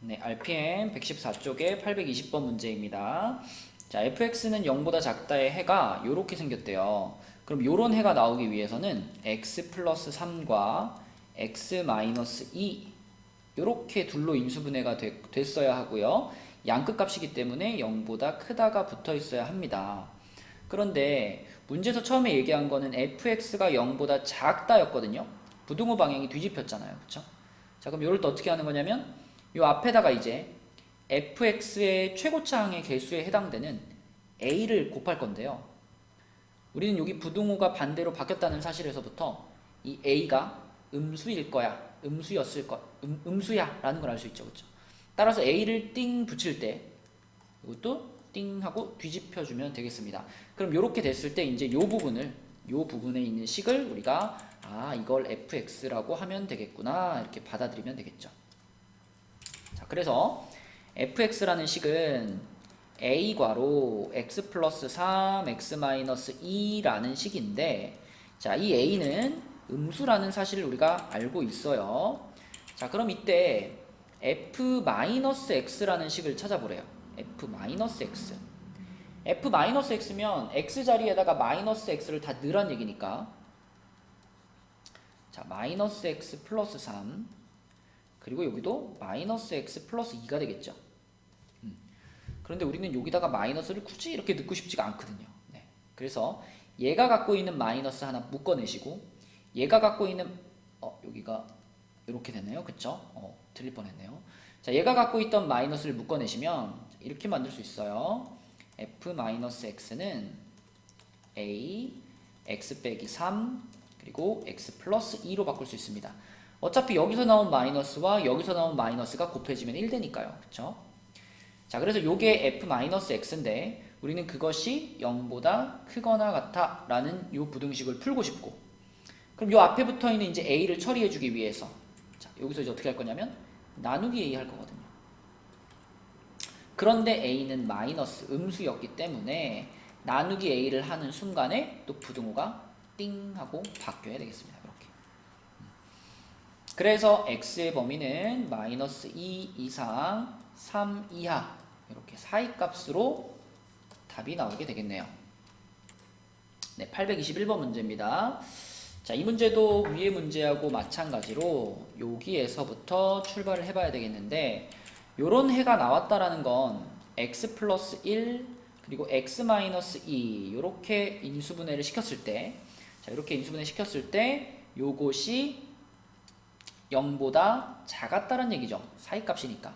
네, RPM 114쪽에 820번 문제입니다. 자, fx는 0보다 작다의 해가 이렇게 생겼대요. 그럼 이런 해가 나오기 위해서는 x 플러스 3과 x 마이너스 2 이렇게 둘로 인수분해가 되- 됐어야 하고요. 양끝 값이기 때문에 0보다 크다가 붙어 있어야 합니다. 그런데 문제에서 처음에 얘기한 거는 fx가 0보다 작다였거든요. 부등호 방향이 뒤집혔잖아요. 그렇죠? 자, 그럼 이럴 때 어떻게 하는 거냐면 요 앞에다가 이제 fx의 최고차항의 개수에 해당되는 a를 곱할 건데요. 우리는 여기 부등호가 반대로 바뀌었다는 사실에서부터 이 a가 음수일 거야, 음수였을 거, 음, 음수야 라는 걸 알 수 있죠, 그렇죠? 따라서 a를 띵 붙일 때 이것도 띵 하고 뒤집혀 주면 되겠습니다. 그럼 이렇게 됐을 때 이제 요 부분을 요 부분에 있는 식을 우리가 아 이걸 fx라고 하면 되겠구나 이렇게 받아들이면 되겠죠. 자, 그래서 fx라는 식은 a 괄호 x 플러스 3 x 마이너스 2라는 식인데 자, 이 a는 음수라는 사실을 우리가 알고 있어요. 자, 그럼 이때 f 마이너스 x라는 식을 찾아보래요. f 마이너스 x. f 마이너스 x면 x 자리에다가 마이너스 x를 다 넣으란 얘기니까 자, 마이너스 x 플러스 3 그리고 여기도 마이너스 x 플러스 2가 되겠죠. 음. 그런데 우리는 여기다가 마이너스를 굳이 이렇게 넣고 싶지가 않거든요. 네. 그래서 얘가 갖고 있는 마이너스 하나 묶어내시고 얘가 갖고 있는 어 여기가 이렇게 되네요. 그쵸? 어 틀릴 뻔했네요. 자 얘가 갖고 있던 마이너스를 묶어내시면 이렇게 만들 수 있어요. f 마이너스 x는 a x 빼기 3 그리고 x 플러스 2로 바꿀 수 있습니다. 어차피 여기서 나온 마이너스와 여기서 나온 마이너스가 곱해지면 1되니까요. 그쵸? 자, 그래서 요게 f-x인데 우리는 그것이 0보다 크거나 같아 라는 요 부등식을 풀고 싶고 그럼 요 앞에 붙어 있는 이제 a를 처리해 주기 위해서 자, 여기서 이제 어떻게 할 거냐면 나누기 a 할 거거든요. 그런데 a는 마이너스 음수였기 때문에 나누기 a를 하는 순간에 또 부등호가 띵 하고 바뀌어야 되겠습니다. 이렇게. 그래서 x의 범위는 마이너스 2 이상 3 이하 이렇게 사이 값으로 답이 나오게 되겠네요. 네, 821번 문제입니다. 자, 이 문제도 위의 문제하고 마찬가지로 여기에서부터 출발을 해봐야 되겠는데 요런 해가 나왔다라는 건 x 플러스 1 그리고 x 마이너스 2 요렇게 인수분해를 시켰을 때 자, 이렇게 인수분해 시켰을 때 요것이 0보다 작았다는 얘기죠. 사이값이니까.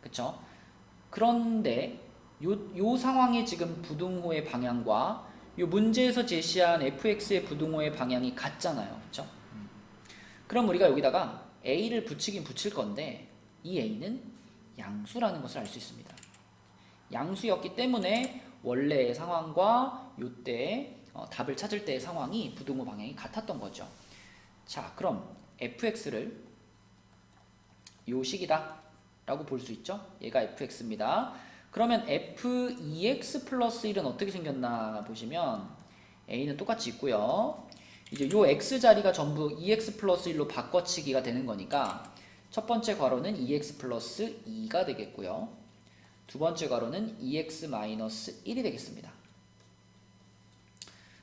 그쵸? 그런데 요, 요 상황의 지금 부등호의 방향과 요 문제에서 제시한 fx의 부등호의 방향이 같잖아요. 그쵸? 음. 그럼 우리가 여기다가 a를 붙이긴 붙일 건데 이 a는 양수라는 것을 알 수 있습니다. 양수였기 때문에 원래의 상황과 요때 어, 답을 찾을 때의 상황이 부등호 방향이 같았던 거죠. 자, 그럼 fx를 요 식이다 라고 볼 수 있죠. 얘가 fx입니다. 그러면 f2x 플러스 1은 어떻게 생겼나 보시면 a는 똑같이 있고요. 이제 요 x 자리가 전부 2x 플러스 1로 바꿔치기가 되는 거니까 첫 번째 괄호는 2x 플러스 2가 되겠고요. 두 번째 괄호는 2x 마이너스 1이 되겠습니다.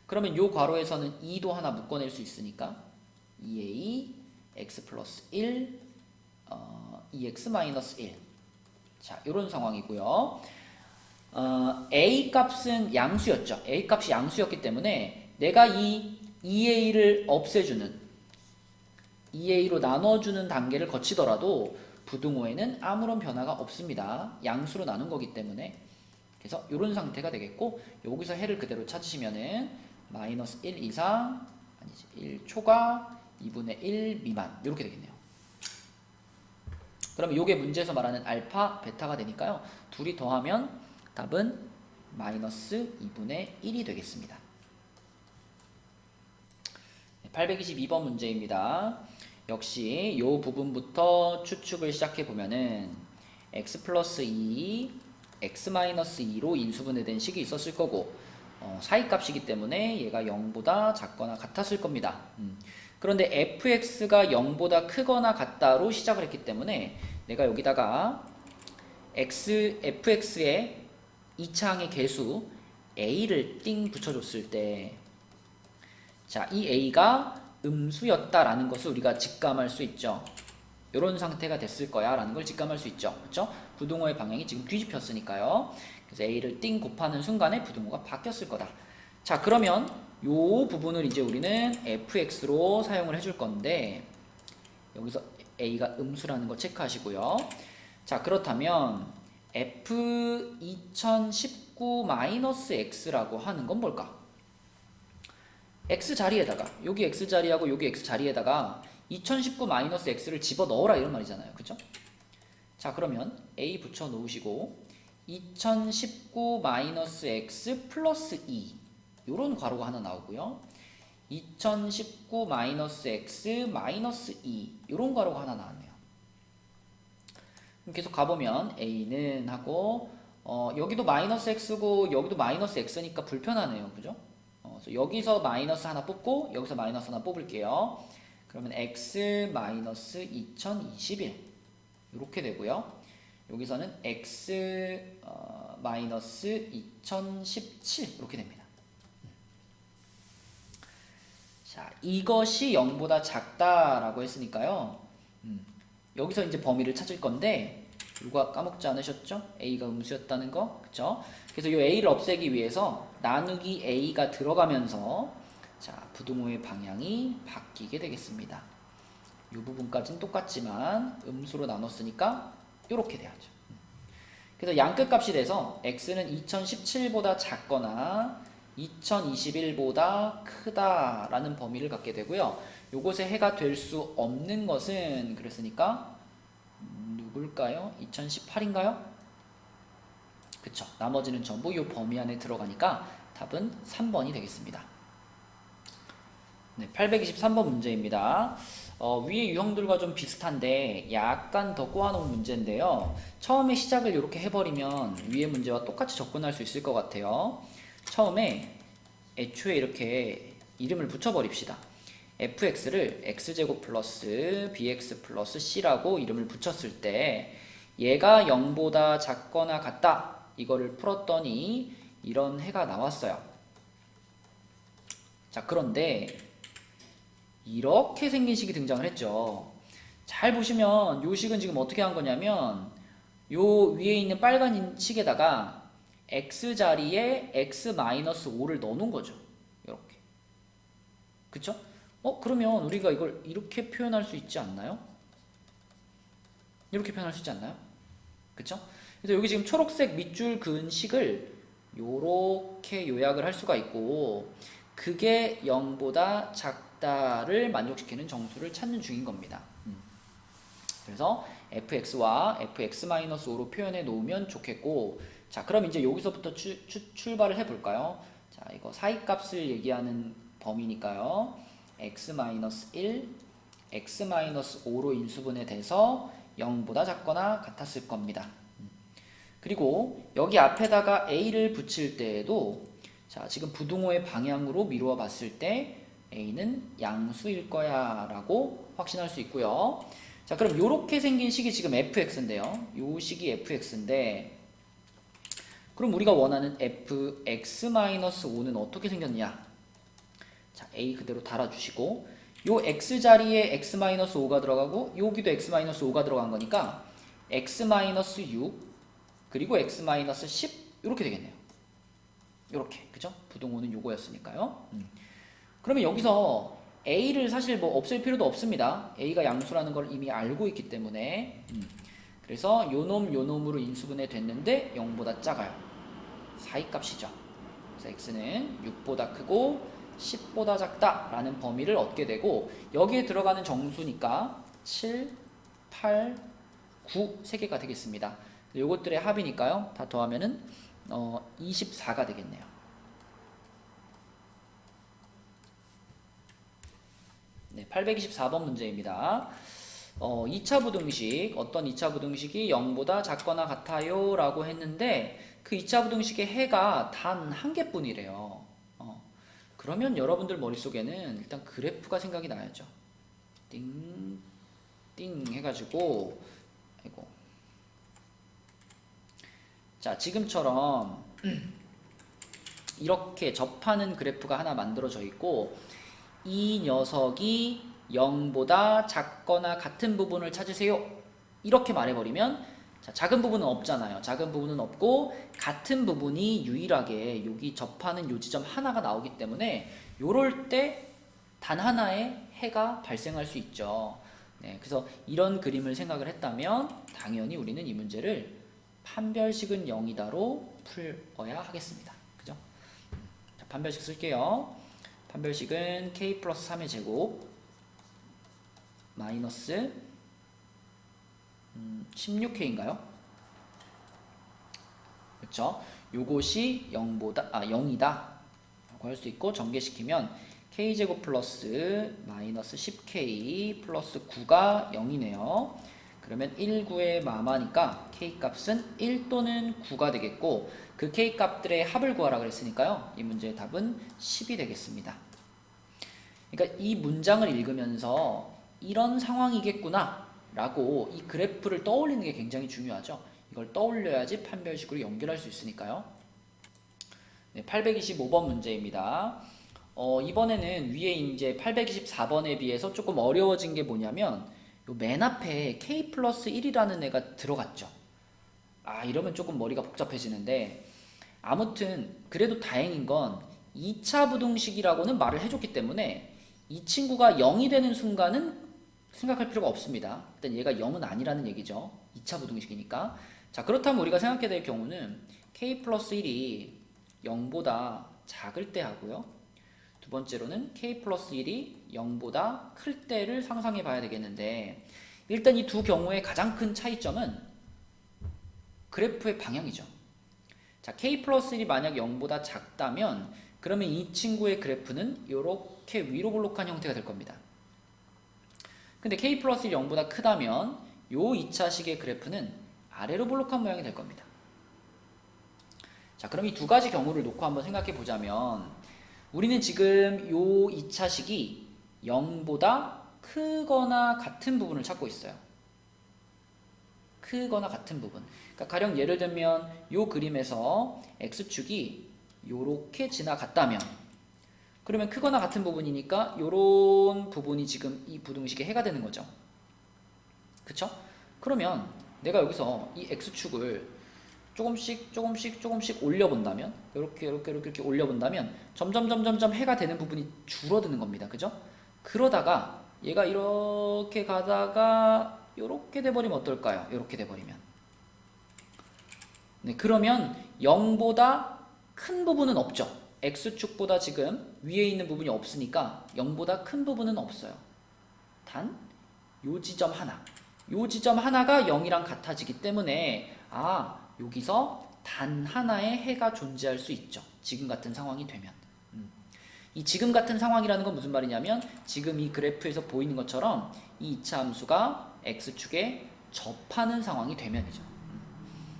그러면 요 괄호에서는 2도 하나 묶어낼 수 있으니까 2a x 플러스 1 어, 2x 마이너스 1 자, 이런 상황이고요. 어, a 값은 양수였죠. a 값이 양수였기 때문에 내가 이 2a를 없애주는 2a로 나눠주는 단계를 거치더라도 부등호에는 아무런 변화가 없습니다. 양수로 나눈 거기 때문에 그래서 이런 상태가 되겠고 여기서 해를 그대로 찾으시면은 마이너스 1 이상 아니지 1 초과 2분의 1 미만 이렇게 되겠네요. 그럼 요게 문제에서 말하는 알파, 베타가 되니까요. 둘이 더하면 답은 마이너스 2분의 1이 되겠습니다. 822번 문제입니다. 역시 요 부분부터 추측을 시작해 보면은 x 플러스 2, x 마이너스 2로 인수분해된 식이 있었을 거고 어, 사이값이기 때문에 얘가 0보다 작거나 같았을 겁니다. 음. 그런데 fx가 0보다 크거나 같다로 시작을 했기 때문에 내가 여기다가 x fx의 2차항의 개수 a를 띵 붙여줬을 때 자, 이 a가 음수였다라는 것을 우리가 직감할 수 있죠. 이런 상태가 됐을 거야라는 걸 직감할 수 있죠. 그렇죠? 부등호의 방향이 지금 뒤집혔으니까요. 그래서 a를 띵 곱하는 순간에 부등호가 바뀌었을 거다. 자, 그러면 요 부분을 이제 우리는 fx로 사용을 해줄 건데 여기서 a가 음수라는 거 체크하시고요. 자, 그렇다면 f 2019-x라고 하는 건 뭘까? x 자리에다가 여기 x 자리하고 여기 x 자리에다가 2019-x를 집어 넣어라 이런 말이잖아요. 그죠? 자, 그러면 a 붙여 놓으시고 2019-x 플러스 2 요런 괄호가 하나 나오고요. 2019-x 마이너스 2 요런 괄호가 하나 나왔네요. 계속 가보면 a는 하고 어, 여기도 마이너스 x고 여기도 마이너스 x니까 불편하네요. 그죠? 어, 여기서 마이너스 하나 뽑고 여기서 마이너스 하나 뽑을게요. 그러면 x 마이너스 2021 이렇게 되고요. 여기서는 x 어, 마이너스 2017 이렇게 됩니다. 자, 이것이 0보다 작다라고 했으니까요. 음, 여기서 이제 범위를 찾을 건데 누가 까먹지 않으셨죠? a가 음수였다는 거, 그렇죠? 그래서 이 a를 없애기 위해서 나누기 a가 들어가면서 자 부등호의 방향이 바뀌게 되겠습니다. 이 부분까지는 똑같지만 음수로 나눴으니까 이렇게 돼야죠. 그래서 양끝 값이 돼서 x는 2017보다 작거나 2021보다 크다라는 범위를 갖게 되고요. 요것에 해가 될 수 없는 것은 그랬으니까 누굴까요? 2018인가요? 그쵸. 나머지는 전부 이 범위 안에 들어가니까 답은 3번이 되겠습니다. 네, 823번 문제입니다. 어, 위의 유형들과 좀 비슷한데 약간 더 꼬아놓은 문제인데요. 처음에 시작을 이렇게 해버리면 위의 문제와 똑같이 접근할 수 있을 것 같아요. 처음에 애초에 이렇게 이름을 붙여버립시다. fx를 x제곱 플러스 bx 플러스 c라고 이름을 붙였을 때 얘가 0보다 작거나 같다. 이거를 풀었더니 이런 해가 나왔어요. 자, 그런데 이렇게 생긴 식이 등장을 했죠. 잘 보시면 요 식은 지금 어떻게 한 거냐면 요 위에 있는 빨간 식에다가 x 자리에 x-5를 넣어놓은 거죠. 이렇게. 그쵸? 어, 그러면 우리가 이걸 이렇게 표현할 수 있지 않나요? 이렇게 표현할 수 있지 않나요? 그쵸? 그래서 여기 지금 초록색 밑줄 그은 식을 요렇게 요약을 할 수가 있고 그게 0보다 작다를 만족시키는 정수를 찾는 중인 겁니다. 음. 그래서 fx와 fx-5로 표현해 놓으면 좋겠고 자 그럼 이제 여기서부터 추, 추, 출발을 해 볼까요? 자 이거 사이값을 얘기하는 범위니까요. x-1, x-5로 인수분해 돼서 0보다 작거나 같았을 겁니다. 그리고 여기 앞에다가 a를 붙일 때에도 자 지금 부등호의 방향으로 미루어 봤을 때 a는 양수일 거야 라고 확신할 수 있고요. 자 그럼 이렇게 생긴 식이 지금 fx인데요. 이 식이 fx인데 그럼 우리가 원하는 fx-5는 어떻게 생겼냐? 자, a 그대로 달아주시고 요 x 자리에 x-5가 들어가고 여기도 x-5가 들어간 거니까 x-6 그리고 x-10 이렇게 되겠네요. 이렇게 그죠? 부동호는 요거였으니까요. 음. 그러면 여기서 a를 사실 뭐 없앨 필요도 없습니다. a가 양수라는 걸 이미 알고 있기 때문에 음. 그래서 요놈 요놈으로 인수분해 됐는데 0보다 작아요. 사이값이죠. 그래서 x는 6보다 크고 10보다 작다라는 범위를 얻게 되고 여기에 들어가는 정수니까 7, 8, 9 3개가 되겠습니다. 요것들의 합이니까요. 다 더하면은 어, 24가 되겠네요. 네, 824번 문제입니다. 어, 2차 부등식, 어떤 2차 부등식이 0보다 작거나 같아요 라고 했는데 그 2차 부등식의 해가 단 한 개뿐이래요. 어, 그러면 여러분들 머릿속에는 일단 그래프가 생각이 나야죠. 띵, 띵 해가지고, 아이고, 자, 지금처럼 이렇게 접하는 그래프가 하나 만들어져 있고 이 녀석이 0보다 작거나 같은 부분을 찾으세요. 이렇게 말해버리면 자, 작은 부분은 없잖아요. 작은 부분은 없고 같은 부분이 유일하게 여기 접하는 요 지점 하나가 나오기 때문에 요럴 때 단 하나의 해가 발생할 수 있죠. 네, 그래서 이런 그림을 생각을 했다면 당연히 우리는 이 문제를 판별식은 0이다로 풀어야 하겠습니다. 그죠? 자, 판별식 쓸게요. 판별식은 k 플러스 3의 제곱 마이너스 음, 16k인가요? 그렇죠? 요것이 0보다 아 0이다 라고 할 수 있고 전개시키면 k제곱 플러스 마이너스 10k 플러스 9가 0이네요. 그러면 1, 9의 마마니까 k 값은 1 또는 9가 되겠고 그 k 값들의 합을 구하라 그랬으니까요. 이 문제의 답은 10이 되겠습니다. 그러니까 이 문장을 읽으면서 이런 상황이겠구나 라고 이 그래프를 떠올리는 게 굉장히 중요하죠. 이걸 떠올려야지 판별식으로 연결할 수 있으니까요. 네, 825번 문제입니다. 어, 이번에는 위에 이제 824번에 비해서 조금 어려워진 게 뭐냐면 요맨 앞에 k 플러스 1이라는 애가 들어갔죠. 아 이러면 조금 머리가 복잡해지는데 아무튼 그래도 다행인 건 2차 부등식이라고는 말을 해줬기 때문에 이 친구가 0이 되는 순간은 생각할 필요가 없습니다. 일단 얘가 0은 아니라는 얘기죠. 2차 부등식이니까. 자 그렇다면 우리가 생각해야 될 경우는 k 플러스 1이 0보다 작을 때 하고요. 두 번째로는 k 플러스 1이 0보다 클 때를 상상해 봐야 되겠는데 일단 이 두 경우의 가장 큰 차이점은 그래프의 방향이죠. 자, k 플러스 1이 만약 0보다 작다면 그러면 이 친구의 그래프는 이렇게 위로 볼록한 형태가 될 겁니다. 근데 k 플러스 1이 0보다 크다면 요 2차식의 그래프는 아래로 볼록한 모양이 될 겁니다. 자, 그럼 이 두 가지 경우를 놓고 한번 생각해 보자면 우리는 지금 요 2차식이 0보다 크거나 같은 부분을 찾고 있어요. 크거나 같은 부분. 그러니까 가령 예를 들면 요 그림에서 x축이 요렇게 지나갔다면 그러면 크거나 같은 부분이니까 요런 부분이 지금 이 부등식의 해가 되는 거죠. 그쵸? 그러면 내가 여기서 이 x축을 조금씩 조금씩 조금씩 올려본다면 이렇게 이렇게 이렇게 이렇게 올려본다면 점점 점점 점 해가 되는 부분이 줄어드는 겁니다. 그죠? 그러다가 얘가 이렇게 가다가 이렇게 돼버리면 어떨까요? 이렇게 돼버리면 네 그러면 0보다 큰 부분은 없죠. X축보다 지금 위에 있는 부분이 없으니까 0보다 큰 부분은 없어요. 단 요 지점 하나 요 지점 하나가 0이랑 같아지기 때문에 아 여기서 단 하나의 해가 존재할 수 있죠. 지금 같은 상황이 되면. 음. 이 지금 같은 상황이라는 건 무슨 말이냐면 지금 이 그래프에서 보이는 것처럼 이 2차 함수가 x축에 접하는 상황이 되면이죠. 음.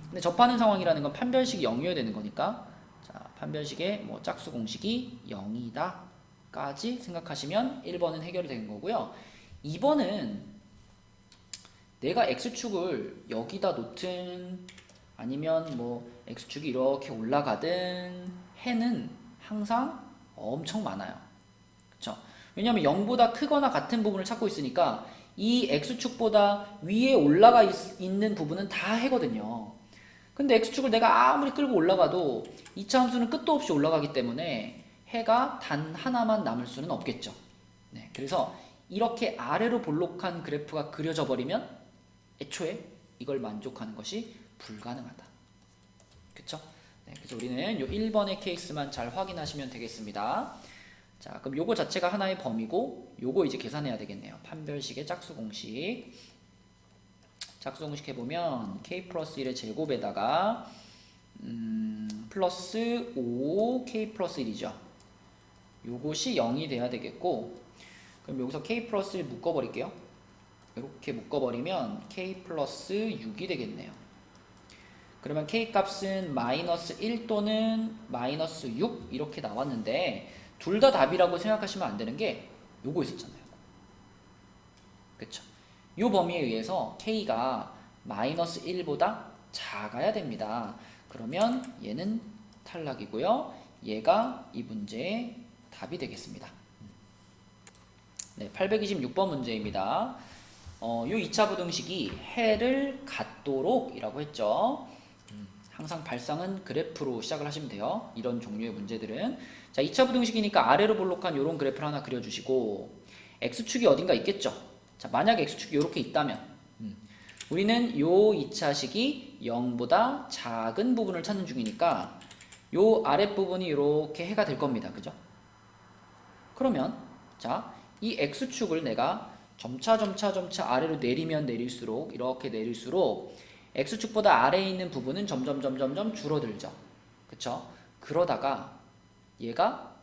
근데 접하는 상황이라는 건 판별식이 0이어야 되는 거니까 자, 판별식의 뭐 짝수 공식이 0이다 까지 생각하시면 1번은 해결이 된 거고요. 2번은 내가 x축을 여기다 놓든 아니면 뭐 x축이 이렇게 올라가든 해는 항상 엄청 많아요. 그렇죠? 왜냐하면 0보다 크거나 같은 부분을 찾고 있으니까 이 x축보다 위에 올라가 있, 있는 부분은 다 해거든요. 근데 x축을 내가 아무리 끌고 올라가도 2차 함수는 끝도 없이 올라가기 때문에 해가 단 하나만 남을 수는 없겠죠. 네, 그래서 이렇게 아래로 볼록한 그래프가 그려져 버리면 애초에 이걸 만족하는 것이 불가능하다. 그쵸? 네, 그래서 우리는 요 1번의 케이스만 잘 확인하시면 되겠습니다. 자, 그럼 요거 자체가 하나의 범위고 요거 이제 계산해야 되겠네요. 판별식의 짝수 공식. 공식 해보면 k 플러스 1의 제곱에다가 음, 플러스 5 k 플러스 1이죠. 요것이 0이 돼야 되겠고 그럼 여기서 k 플러스 1 묶어버릴게요. 이렇게 묶어버리면 k 플러스 6이 되겠네요. 그러면 k 값은 마이너스 1 또는 마이너스 6 이렇게 나왔는데 둘 다 답이라고 생각하시면 안 되는 게 요거 있었잖아요. 그쵸? 요 범위에 의해서 k가 마이너스 1보다 작아야 됩니다. 그러면 얘는 탈락이고요. 얘가 이 문제의 답이 되겠습니다. 네, 826번 문제입니다. 어, 요 2차 부등식이 해를 갖도록 이라고 했죠. 음, 항상 발상은 그래프로 시작을 하시면 돼요. 이런 종류의 문제들은. 자, 2차 부등식이니까 아래로 볼록한 요런 그래프를 하나 그려주시고, x축이 어딘가 있겠죠. 자, 만약에 x축이 이렇게 있다면, 음, 우리는 요 2차식이 0보다 작은 부분을 찾는 중이니까, 요 아랫부분이 이렇게 해가 될 겁니다. 그죠? 그러면, 자, 이 x축을 내가 점차 점차 점차 아래로 내리면 내릴수록 이렇게 내릴수록 x축보다 아래에 있는 부분은 점점 점점 점 줄어들죠. 그쵸? 그러다가 얘가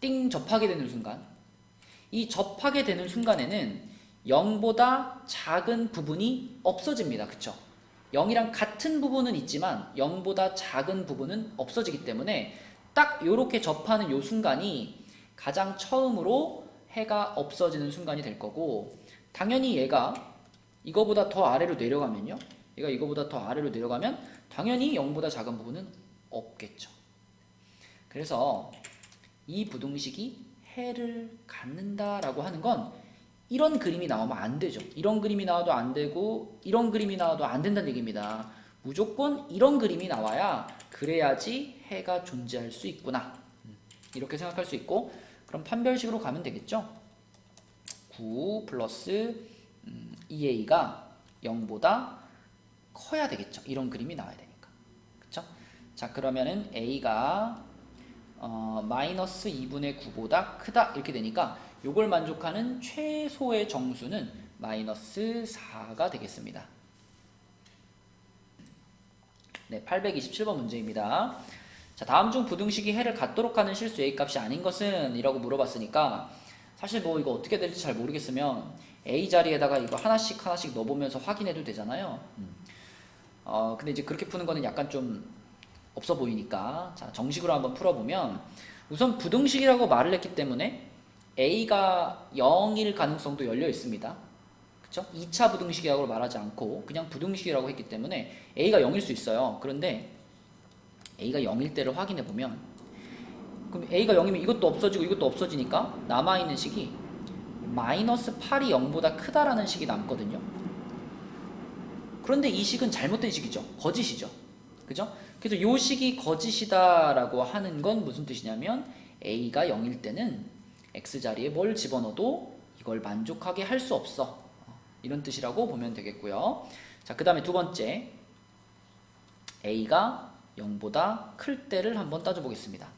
띵 접하게 되는 순간 이 접하게 되는 순간에는 0보다 작은 부분이 없어집니다. 그쵸? 0이랑 같은 부분은 있지만 0보다 작은 부분은 없어지기 때문에 딱 요렇게 접하는 요 순간이 가장 처음으로 해가 없어지는 순간이 될 거고 당연히 얘가 이거보다 더 아래로 내려가면요. 얘가 이거보다 더 아래로 내려가면 당연히 0보다 작은 부분은 없겠죠. 그래서 이 부등식이 해를 갖는다라고 하는 건 이런 그림이 나오면 안 되죠. 이런 그림이 나와도 안 되고 이런 그림이 나와도 안 된다는 얘기입니다. 무조건 이런 그림이 나와야 그래야지 해가 존재할 수 있구나. 이렇게 생각할 수 있고 그럼 판별식으로 가면 되겠죠? 9 플러스 음, 2a가 0보다 커야 되겠죠. 이런 그림이 나와야 되니까. 그쵸? 자, 그러면은 a가 어, 마이너스 2분의 9보다 크다 이렇게 되니까 요걸 만족하는 최소의 정수는 마이너스 4가 되겠습니다. 네, 827번 문제입니다. 자, 다음 중 부등식이 해를 갖도록 하는 실수 a 값이 아닌 것은 이라고 물어봤으니까 사실 뭐 이거 어떻게 될지 잘 모르겠으면 a 자리에다가 이거 하나씩 하나씩 넣어보면서 확인해도 되잖아요. 어, 근데 이제 그렇게 푸는 거는 약간 좀 없어 보이니까 자, 정식으로 한번 풀어보면 우선 부등식이라고 말을 했기 때문에 a가 0일 가능성도 열려 있습니다. 그쵸? 2차 부등식이라고 말하지 않고 그냥 부등식이라고 했기 때문에 a가 0일 수 있어요. 그런데 a가 0일 때를 확인해 보면 그럼 a가 0이면 이것도 없어지고 이것도 없어지니까 남아있는 식이 마이너스 8이 0보다 크다라는 식이 남거든요. 그런데 이 식은 잘못된 식이죠. 거짓이죠. 그죠? 그래서 이 식이 거짓이다라고 하는 건 무슨 뜻이냐면 a가 0일 때는 x 자리에 뭘 집어넣어도 이걸 만족하게 할 수 없어. 이런 뜻이라고 보면 되겠고요. 자, 그 다음에 두 번째 a가 0보다 클 때를 한번 따져보겠습니다.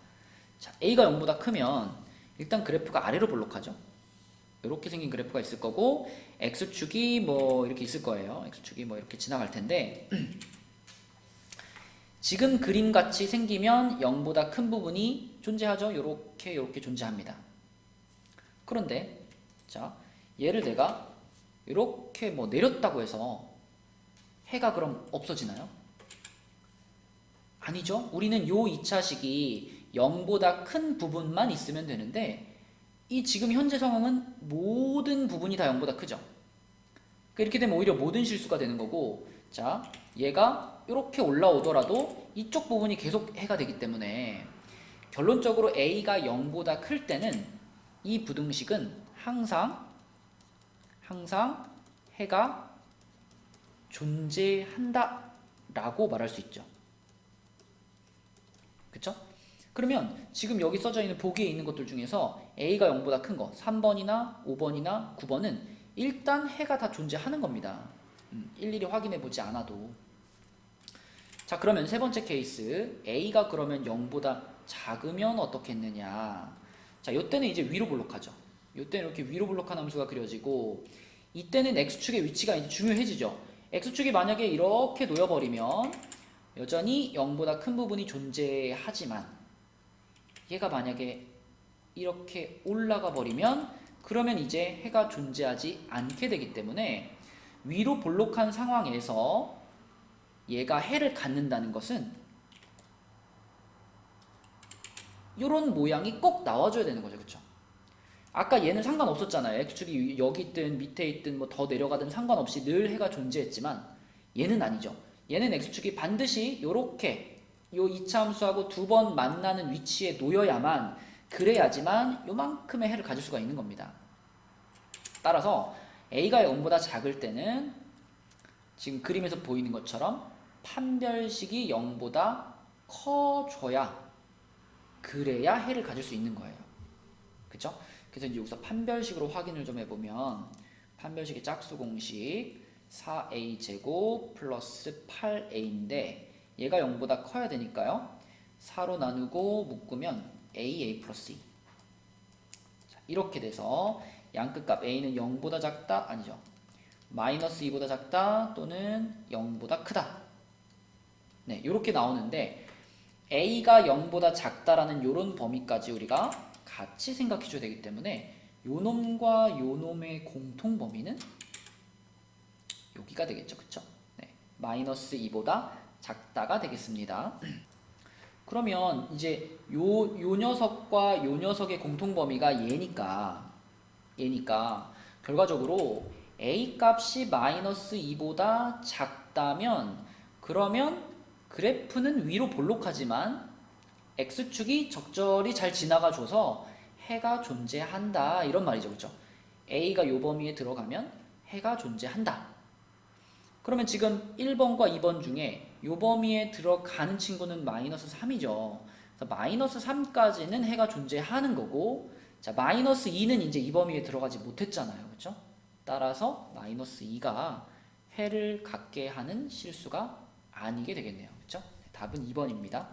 자, a가 0보다 크면 일단 그래프가 아래로 볼록하죠. 이렇게 생긴 그래프가 있을 거고 x축이 뭐 이렇게 있을 거예요. x축이 뭐 이렇게 지나갈 텐데 지금 그림 같이 생기면 0보다 큰 부분이 존재하죠. 이렇게 이렇게 존재합니다. 그런데 자 얘를 내가 이렇게 뭐 내렸다고 해서 해가 그럼 없어지나요? 아니죠. 우리는 요 2차식이 0보다 큰 부분만 있으면 되는데 이 지금 현재 상황은 모든 부분이 다 0보다 크죠. 그러니까 이렇게 되면 오히려 모든 실수가 되는 거고 자 얘가 이렇게 올라오더라도 이쪽 부분이 계속 해가 되기 때문에 결론적으로 a가 0보다 클 때는 이 부등식은 항상 항상 해가 존재한다 라고 말할 수 있죠. 그쵸? 그러면 지금 여기 써져 있는 보기에 있는 것들 중에서 a가 0보다 큰 거 3번이나 5번이나 9번은 일단 해가 다 존재하는 겁니다. 음, 일일이 확인해 보지 않아도 자 그러면 세 번째 케이스. A가 그러면 0보다 작으면 어떻겠느냐? 자 요때는 이제 위로 볼록하죠. 요때는 이렇게 위로 볼록한 함수가 그려지고 이때는 x축의 위치가 이제 중요해지죠. X축이 만약에 이렇게 놓여버리면 여전히 0보다 큰 부분이 존재하지만 얘가 만약에 이렇게 올라가 버리면 그러면 이제 해가 존재하지 않게 되기 때문에 위로 볼록한 상황에서 얘가 해를 갖는다는 것은 이런 모양이 꼭 나와줘야 되는 거죠. 그쵸? 아까 얘는 상관없었잖아요. X축이 여기 있든 밑에 있든 뭐 더 내려가든 상관없이 늘 해가 존재했지만 얘는 아니죠. 얘는 x축이 반드시 요렇게 요 이차 함수하고 두 번 만나는 위치에 놓여야만 그래야지만 요만큼의 해를 가질 수가 있는 겁니다. 따라서 a가 0보다 작을 때는 지금 그림에서 보이는 것처럼 판별식이 0보다 커져야 그래야 해를 가질 수 있는 거예요. 그쵸? 그래서 이제 여기서 판별식으로 확인을 좀 해보면 판별식의 짝수 공식 4a 제곱 플러스 8a인데 얘가 0보다 커야 되니까요. 4로 나누고 묶으면 aa 플러스 2. 자, 이렇게 돼서 양끝값 a는 0보다 작다 아니죠. 마이너스 2보다 작다 또는 0보다 크다. 네, 이렇게 나오는데 a가 0보다 작다라는 이런 범위까지 우리가 같이 생각해 줘야 되기 때문에 요 놈과 요 놈의 공통 범위는 여기가 되겠죠. 그쵸? 네. 마이너스 2보다 작다가 되겠습니다. 그러면 이제 요, 요 녀석과 요 녀석의 공통 범위가 얘니까 얘니까 결과적으로 a 값이 마이너스 2보다 작다면 그러면 그래프는 위로 볼록하지만 x축이 적절히 잘 지나가줘서 해가 존재한다 이런 말이죠. 그렇죠? A가 요 범위에 들어가면 해가 존재한다. 그러면 지금 1번과 2번 중에 요 범위에 들어가는 친구는 마이너스 3이죠. 그래서 마이너스 3까지는 해가 존재하는 거고 자 마이너스 2는 이제 이 범위에 들어가지 못했잖아요. 그렇죠? 따라서 마이너스 2가 해를 갖게 하는 실수가 아니게 되겠네요. 그렇죠? 답은 2번입니다.